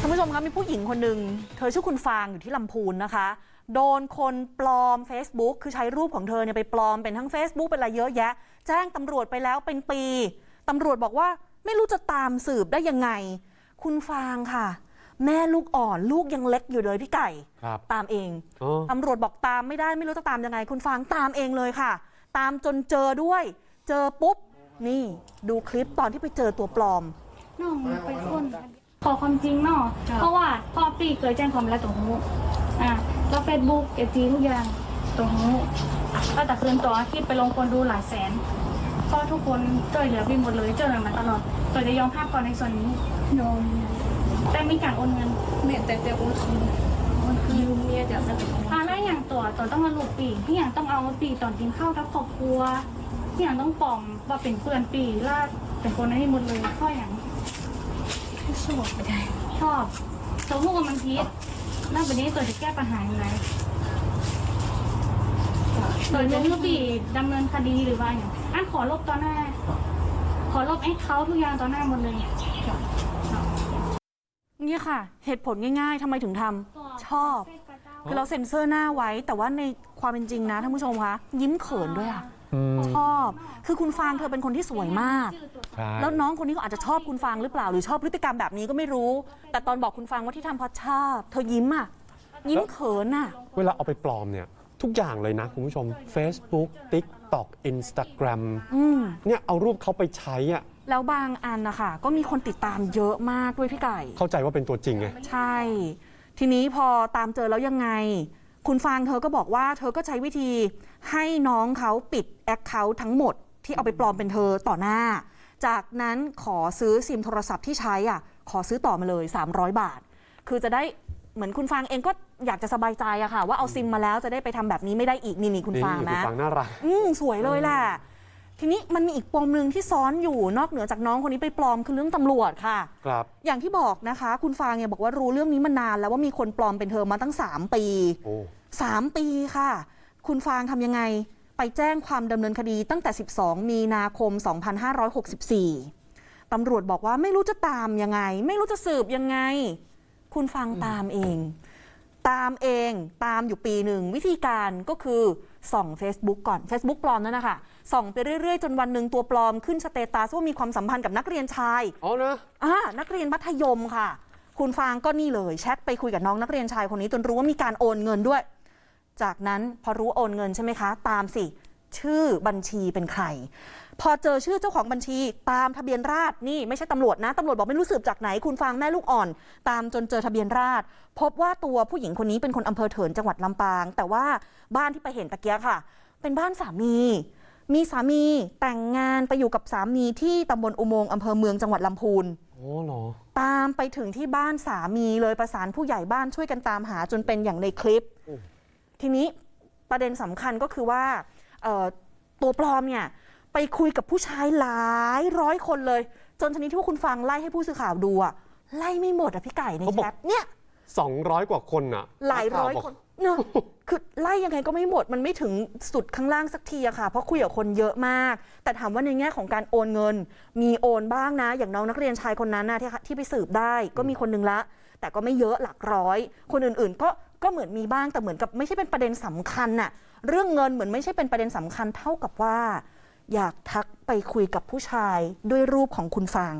ท่านผู้ชมคะมีผู้หญิงคนหนึ่งเธอชื่อคุณฟางอยู่ที่ลำพูนนะคะ โดนคนปลอม Facebook คือใช้รูปของเธอเนี่ยไปปลอมเป็นทั้ง Facebook เป็นอะไรเยอะแยะ แจ้งตำรวจไปแล้วเป็นปีตำรวจบอกว่าไม่รู้จะตามสืบได้ยังไง คุณฟางค่ะ แม่ลูกอ่อนลูกยังเล็กอยู่เลยพี่ไก่ ครับ ตามเองอ๋อตำรวจบอกตามไม่ได้ไม่รู้จะตามยังไง คุณฟางตามเองเลยค่ะ ตามจนเจอด้วย เจอปุ๊บ นี่ดูคลิปตอนที่ไปเจอตัวปลอมน้องไปคน ขอความจริงเนาะเพราะว่าพ่อปีเคยแจ้งความแล้วตรงหูอะแล้วเฟซบุ๊กเอจีทุกอย่างตรงหูก็แต่คืนตัวคลิปไปลงคนดูหลายแสนก็ทุกคนช่วยเหลือพี่หมดเลยช่วยเหลือมาตลอดตัวจะยอมภาพก่อนในส่วนนี้ ยอมแต่มีการโอนเงินเมียแต่แต่โอนคืนโอนคืนเมียจะจะเป็นอ่าแล้วอย่างตัวตัวต้องมาลูกปีที่อย่างต้องเอาปีตอนกินข้าวกับครอบครัวที่อย่างต้องปลอมว่าเป็นเพื่อนปีลาดเป็นคนให้หมดเลยข้ออย่าง สวดไม่ได้ชอบตัวพวกมันพีชแล้ววันนี้ตัวจะแก้ปัญหายังไงตัวจะมือปีดำเนินคดีหรือว่าอย่างอันขอลบต่อหน้า ขอลบไอ้เขาทุกอย่างต่อหน้าหมดเลยเนี่ยค่ะ เหตุผลง่าย ๆทำไมถึงทำชอบคือเราเซ็นเซอร์หน้าไว้ แต่ว่าในความเป็นจริงนะท่านผู้ชมคะยิ้มเขินด้วยอะอืม ชอบ คือคุณฟางเธอเป็นคนที่สวยมาก ใช่แล้วน้องคนนี้ก็อาจจะชอบคุณฟางหรือเปล่า หรือชอบพฤติกรรมแบบนี้ก็ไม่รู้ แต่ตอนบอกคุณฟางว่าที่ทำเพราะชอบ เธอยิ้มอะยิ้มเขินอะเวลาเอาไปปลอมเนี่ย ทุกอย่างเลยนะ คุณผู้ชม Facebook TikTok Instagram อืม เนี่ยเอารูปเขาไปใช้อะแล้วบางอันนะคะก็มีคนติดตามเยอะมากด้วยพี่ไก่ เข้าใจว่าเป็นตัวจริงไง ใช่ ทีนี้พอตามเจอแล้วยังไง คุณฟางเธอก็บอกว่าเธอก็ใช้วิธีให้น้องเขาปิดแอคเคาท์ทั้งหมด ที่เอาไปปลอมเป็นเธอต่อหน้า จากนั้นขอซื้อซิมโทรศัพท์ที่ใช้อะขอซื้อต่อมาเลย 300 บาท คือจะได้เหมือนคุณฟางเองก็อยากจะสบายใจอะค่ะ ว่าเอาซิมมาแล้วจะได้ไปทำแบบนี้ไม่ได้อีกนี่นี่คุณนี่ฟางคุณนะฟังน่ารักอืมสวยเลยแหละ ทีนี้มันมีอีกปมหนึ่งที่ซ้อนอยู่นอกเหนือจากน้องคนนี้ไปปลอมคือเรื่องตำรวจค่ะ ครับ อย่างที่บอกนะคะ คุณฟางเนี่ยบอกว่ารู้เรื่องนี้มานานแล้วว่ามีคนปลอมเป็นเธอมาตั้ง 3 ปีโอ้3ปีค่ะ คุณฟางทำยังไงไปแจ้งความดำเนินคดีตั้งแต่ 12 มีนาคม 2564ตำรวจบอกว่าไม่รู้จะตามยังไง ไม่รู้จะสืบยังไง คุณฟางตามเอง ตามเองตามอยู่ปีหนึ่งวิธีการก็คือส่อง Facebook ก่อน Facebook ปลอมนั่นนะคะส่องไปเรื่อยๆ จนวันหนึ่งตัวปลอมขึ้นสเตตัสว่ามีความสัมพันธ์กับนักเรียนชายอ๋อนะอ่านักเรียนมัธยมค่ะ คุณฟางก็นี่เลยแชทไปคุยกับน้องนักเรียนชายคนนี้จนรู้ว่ามีการโอนเงินด้วย จากนั้นพอรู้โอนเงินใช่ไหมคะ ตามสิ ชื่อบัญชีเป็นใคร พอเจอชื่อเจ้าของบัญชีตามทะเบียนราษฎร์นี่ไม่ใช่ตำรวจนะตำรวจบอกไม่รู้สืบจากไหนคุณฟางแม่ลูกอ่อน ตามจนเจอทะเบียนราษฎร์พบว่าตัวผู้หญิงคนนี้เป็นคนอำเภอเถินจังหวัดลำปาง แต่ว่าบ้านที่ไปเห็นตะเกียค่ะ เป็นบ้านสามี มีสามีแต่งงานไปอยู่กับสามีที่ตำบลอุโมงค์อำเภอเมืองจังหวัดลำพูนโอ้เหรอตามไปถึงที่บ้านสามีเลยประสานผู้ใหญ่บ้านช่วยกันตามหาจนเป็นอย่างในคลิปอืมทีนี้ประเด็นสำคัญก็คือว่าเอ่อ ตัวปลอมเนี่ยไปคุยกับผู้ชายหลายร้อยคนเลย จนชนิดที่ว่าคุณฟังไล่ให้ผู้สื่อข่าวดูอะไล่ไม่หมดอะพี่ไก่ในแชทเนี่ย200กว่าคนอะหลายร้อยกคนเนอะคือไล่ยังไงก็ไม่หมดมันไม่ถึงสุดข้างล่างสักทีอะค่ะ เพราะคุยกับคนเยอะมาก แต่ถามว่าในแง่ของการโอนเงิน มีโอนบ้างนะ อย่างน้องนักเรียนชายคนนั้นนะที่ที่ไปสืบได้ก็มีคนหนึงละ แต่ก็ไม่เยอะหลักร้อย คนอื่นๆ ก็ ก็เหมือนมีบ้างแต่เหมือนกับไม่ใช่เป็นประเด็นสำคัญน่ะเรื่องเงินเหมือนไม่ใช่เป็นประเด็นสำคัญเท่ากับว่า อยากทักไปคุยกับผู้ชายด้วยรูปของคุณฟาง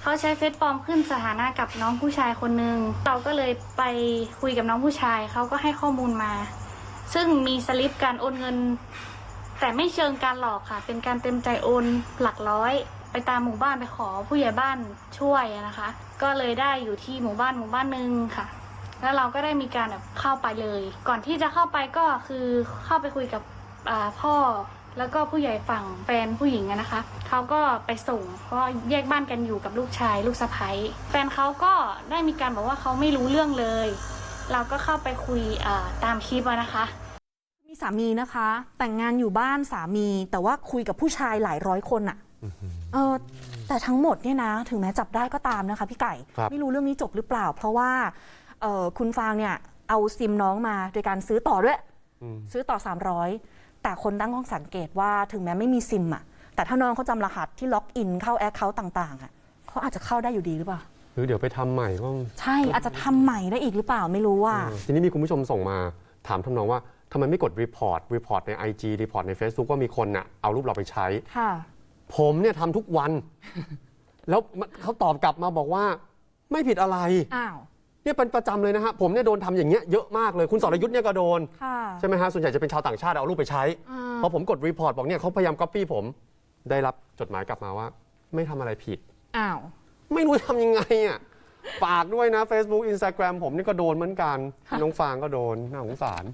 เขาใช้เฟซปลอมขึ้นสถานะกับน้องผู้ชายคนหนึ่งเราก็เลยไปคุยกับน้องผู้ชายเขาก็ให้ข้อมูลมา ซึ่งมีสลิปการโอนเงิน แต่ไม่เชิงการหลอกค่ะ เป็นการเต็มใจโอนหลักร้อย ไปตามหมู่บ้านไปขอผู้ใหญ่บ้านช่วยนะคะ ก็เลยได้อยู่ที่หมู่บ้านหมู่บ้านหนึ่งค่ะ แล้วเราก็ได้มีการแบบเข้าไปเลย ก่อนที่จะเข้าไปก็คือเข้าไปคุยกับอ่าพ่อแล้วก็ผู้ใหญ่ฝั่งแฟนผู้หญิงอะนะคะ เขาก็ไปส่ง เพราะแยกบ้านกันอยู่กับลูกชาย ลูกสะใภ้แฟนเขาก็ได้มีการบอกว่าเขาไม่รู้เรื่องเลย เราก็เข้าไปคุยอ่าตามคลิปอะนะคะ มีสามีนะคะ แต่งงานอยู่บ้านสามี แต่ว่าคุยกับผู้ชายหลายร้อยคนอะเออแต่ทั้งหมดเนี่ยนะ ถึงแม้จับได้ก็ตามนะคะ พี่ไก่ครับไม่รู้เรื่องนี้จบหรือเปล่า เพราะว่า เออคุณฟางเนี่ยเอาซิมน้องมาโดยการซื้อต่อด้วยอืมซื้อต่อ 300 แต่คนตั้งข้อสังเกตว่าถึงแม้ไม่มีซิมอะแต่ถ้าน้องเขาจำรหัสที่ล็อกอินเข้าแอคเคาท์ต่างๆอะเขาอาจจะเข้าได้อยู่ดีหรือเปล่า หรือเดี๋ยวไปทำใหม่ก็ใช่อาจจะทำใหม่ได้อีกหรือเปล่าไม่รู้ว่าเออทีนี้มีคุณผู้ชมส่งมาถามทำนองว่าทำไมไม่กดรีพอร์ตรีพอร์ตใน IG รีพอร์ตใน Facebook ว่ามีคนน่ะเอารูปเราไปใช้ ค่ะ ผมเนี่ยทำทุกวัน แล้วมันเขาตอบกลับมาบอกว่า ไม่ผิดอะไร อ้าว เนี่ยเป็นประจำเลยนะฮะผมเนี่ยโดนทำอย่างเงี้ยเยอะมากเลยคุณสรยุทธ์เนี่ยก็โดน ค่ะ ใช่ไหมฮะส่วนใหญ่จะเป็นชาวต่างชาติเอารูปไปใช้อ่า พอผมกดรีพอร์ตบอกเนี่ยเขาพยายามก๊อปปี้ผมได้รับจดหมายกลับมาว่า ไม่ทำอะไรผิด อ้าว ไม่รู้จะทำยังไงอะฝากด้วยนะ Facebook Instagram ผมนี่ก็โดนเหมือนกัน น้องฟางก็โดนน่าสงสาร